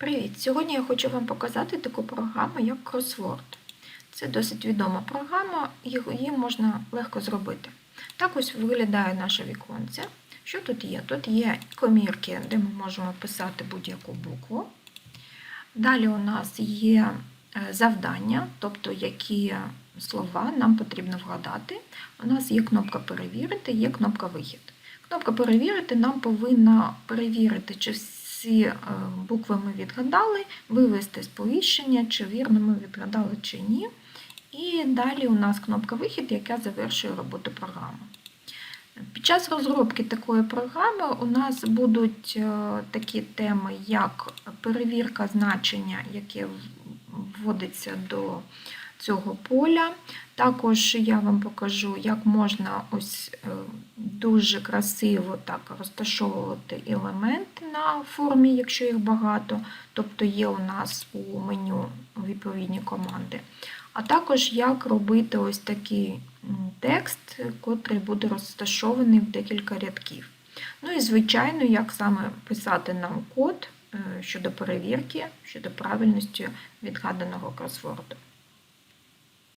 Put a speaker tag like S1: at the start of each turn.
S1: Привіт! Сьогодні я хочу вам показати таку програму, як Crossword. Це досить відома програма, її можна легко зробити. Так ось виглядає наше віконце. Що тут є? Тут є комірки, де ми можемо писати будь-яку букву. Далі у нас є е, завдання, тобто які слова нам потрібно вгадати. У нас є кнопка Перевірити, є кнопка Вихід. Кнопка Перевірити нам повинна перевірити, чи всі е, букви ми відгадали, вивести сповіщення, чи вірно ми відгадали, чи ні. І далі у нас кнопка Вихід, яка завершує роботу програми. Під час розробки такої програми у нас будуть е, такі теми, як перевірка значення, яке вводиться до цього поля. Також я вам покажу, як можна ось е, дуже красиво так розташовувати елементи на формі, якщо їх багато, тобто є у нас у меню відповідні команди. А також як робити ось такий текст, котрий буде розташований в декілька рядків. Ну і, звичайно, як саме писати нам код щодо перевірки, щодо правильності відгаданого кросворду.